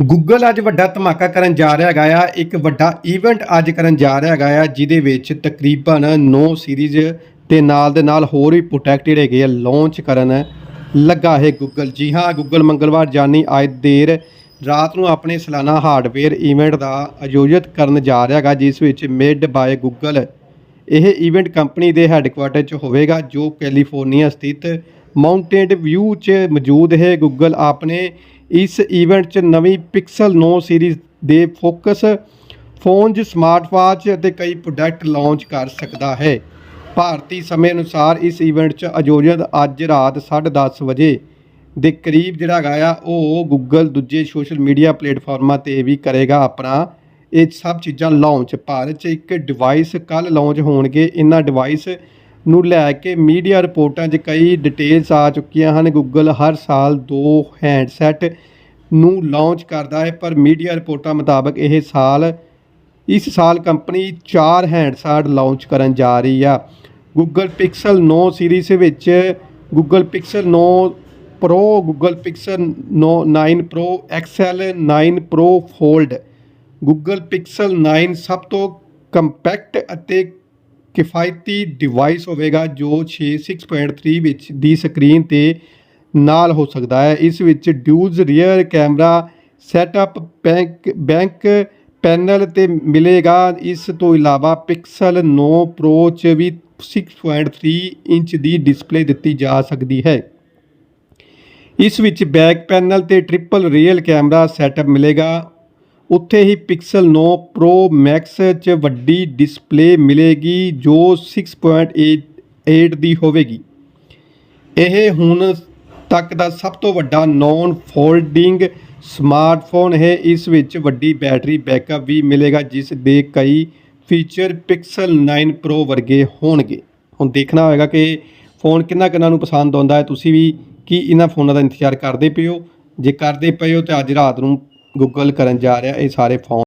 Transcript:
Google ਅੱਜ ਵੱਡਾ ਧਮਾਕਾ ਕਰਨ ਜਾ ਰਿਹਾ ਹੈਗਾ ਆ। ਇੱਕ ਵੱਡਾ ਇਵੈਂਟ ਅੱਜ ਕਰਨ ਜਾ ਰਿਹਾ ਹੈਗਾ ਆ, ਜਿਹਦੇ ਵਿੱਚ ਤਕਰੀਬਨ 9 ਸੀਰੀਜ਼ ਤੇ ਨਾਲ ਦੇ ਨਾਲ ਹੋਰ ਵੀ ਪ੍ਰੋਟੈਕਟ ਜਿਹੜੇ ਹੈਗੇ ਆ ਲਾਂਚ ਕਰਨ ਲੱਗਾ ਹੈ ਗੂਗਲ ਜੀ ਹਾਂ ਗੂਗਲ ਮੰਗਲਵਾਰ ਜਾਨੀ ਅੱਜ ਦੇਰ ਰਾਤ ਨੂੰ ਆਪਣੇ ਸਾਲਾਨਾ ਹਾਰਡਵੇਅਰ ਇਵੈਂਟ ਦਾ ਆਯੋਜਿਤ ਕਰਨ ਜਾ ਰਿਹਾ ਹੈਗਾ, ਜਿਸ ਵਿੱਚ ਮਿਡ ਬਾਏ ਗੂਗਲ ਇਹ ਇਵੈਂਟ ਕੰਪਨੀ ਦੇ ਹੈੱਡਕੁਆਰਟਰ 'ਚ ਹੋਵੇਗਾ, ਜੋ ਕੈਲੀਫੋਰਨੀਆ ਸਥਿਤ ਮਾਊਂਟੇਨ ਵਿਊ 'ਚ ਮੌਜੂਦ ਹੈ। ਗੂਗਲ ਆਪਣੇ ਇਸ ਇਵੈਂਟ 'ਚ ਨਵੀਂ ਪਿਕਸਲ 9 ਸੀਰੀਜ਼ ਦੇ ਫੋਕਸ ਫੋਨਜ਼ ਸਮਾਰਟਵਾਚ ਅਤੇ ਕਈ ਪ੍ਰੋਡਕਟ ਲਾਂਚ ਕਰ ਸਕਦਾ ਹੈ। ਭਾਰਤੀ ਸਮੇਂ ਅਨੁਸਾਰ ਇਸ ਇਵੈਂਟ 'ਚ ਆਯੋਜਨ ਅੱਜ ਰਾਤ 10:30 ਵਜੇ ਦੇ ਕਰੀਬ ਜਿਹੜਾ ਹੈਗਾ ਆ, ਉਹ ਗੂਗਲ ਦੂਜੇ ਸੋਸ਼ਲ ਮੀਡੀਆ ਪਲੇਟਫਾਰਮਾਂ ਤੇ ਵੀ ਕਰੇਗਾ ਆਪਣਾ। ਇਹ ਸਭ ਚੀਜ਼ਾਂ ਲਾਂਚ ਭਾਰਤ 'ਚ ਇੱਕ ਡਿਵਾਈਸ ਕੱਲ ਲਾਂਚ ਹੋਣਗੇ। ਇਹਨਾਂ ਡਿਵਾਈਸ ਨੂੰ ਲੈ ਕੇ ਮੀਡੀਆ ਰਿਪੋਰਟਾਂ 'ਚ ਕਈ ਡਿਟੇਲਸ ਆ ਚੁੱਕੀਆਂ ਹਨ। ਗੂਗਲ ਹਰ ਸਾਲ ਦੋ ਹੈਂਡਸੈਟ ਨੂੰ ਲਾਂਚ ਕਰਦਾ ਹੈ, ਪਰ ਮੀਡੀਆ ਰਿਪੋਰਟਾਂ ਮੁਤਾਬਕ ਇਹ ਸਾਲ, ਇਸ ਸਾਲ ਕੰਪਨੀ ਚਾਰ ਹੈਂਡਸੈਟ ਲਾਂਚ ਕਰਨ ਜਾ ਰਹੀ ਆ। ਗੂਗਲ ਪਿਕਸਲ 9 ਸੀਰੀਜ਼ ਵਿੱਚ Google Pixel 9 pro Google Pixel 9 9 pro XL 9 pro fold Google Pixel 9 ਸਭ ਤੋਂ ਕੰਪੈਕਟ ਅਤੇ ਕਿਫਾਇਤੀ ਡਿਵਾਈਸ ਹੋਵੇਗਾ ਜੋ 6 6.3 ਵਿੱਚ ਦੀ ਸਕਰੀਨ ਤੇ ਨਾਲ ਹੋ ਸਕਦਾ ਹੈ। ਇਸ ਵਿੱਚ dual rear camera setup back back panel ਤੇ ਮਿਲੇਗਾ। ਇਸ ਤੋਂ ਇਲਾਵਾ ਪਿਕਸਲ 9 ਪ੍ਰੋ ਚ ਵੀ 6.3 ਇੰਚ ਦੀ ਡਿਸਪਲੇ ਦਿੱਤੀ ਜਾ ਸਕਦੀ ਹੈ। ਇਸ ਵਿੱਚ ਬੈਕ ਪੈਨਲ ਤੇ ਟ੍ਰਿਪਲ ਰੀਅਲ ਕੈਮਰਾ ਸੈਟਅਪ ਮਿਲੇਗਾ। ਉੱਥੇ ਹੀ ਪਿਕਸਲ 9 ਪ੍ਰੋ ਮੈਕਸ 'ਚ ਵੱਡੀ ਡਿਸਪਲੇ ਮਿਲੇਗੀ ਜੋ 6.8 ਦੀ ਹੋਵੇਗੀ। ਇਹ ਹੁਣ ਤੱਕ ਦਾ ਸਭ ਤੋਂ ਵੱਡਾ ਨੌਨ ਫੋਲਡਿੰਗ ਸਮਾਰਟਫੋਨ ਹੈ। ਇਸ ਵਿੱਚ ਵੱਡੀ ਬੈਟਰੀ ਬੈਕਅਪ ਵੀ ਮਿਲੇਗਾ, ਜਿਸ ਦੇ ਕਈ ਫੀਚਰ ਪਿਕਸਲ 9 ਪ੍ਰੋ ਵਰਗੇ ਹੋਣਗੇ। ਹੁਣ ਦੇਖਣਾ ਹੋਏਗਾ ਕਿ ਫੋਨ ਕਿੰਨਾ ਕਿੰਨਾ ਨੂੰ ਪਸੰਦ ਆਉਂਦਾ ਹੈ। ਤੁਸੀਂ ਵੀ ਕੀ ਇਹਨਾਂ ਫੋਨਾਂ ਦਾ ਇੰਤਜ਼ਾਰ ਕਰਦੇ ਪਏ ਹੋ? ਜੇ ਕਰਦੇ ਪਏ ਹੋ ਤਾਂ ਅੱਜ ਰਾਤ ਨੂੰ ਗੂਗਲ ਕਰਨ ਜਾ ਰਿਹਾ ਇਹ ਸਾਰੇ ਫੋਨ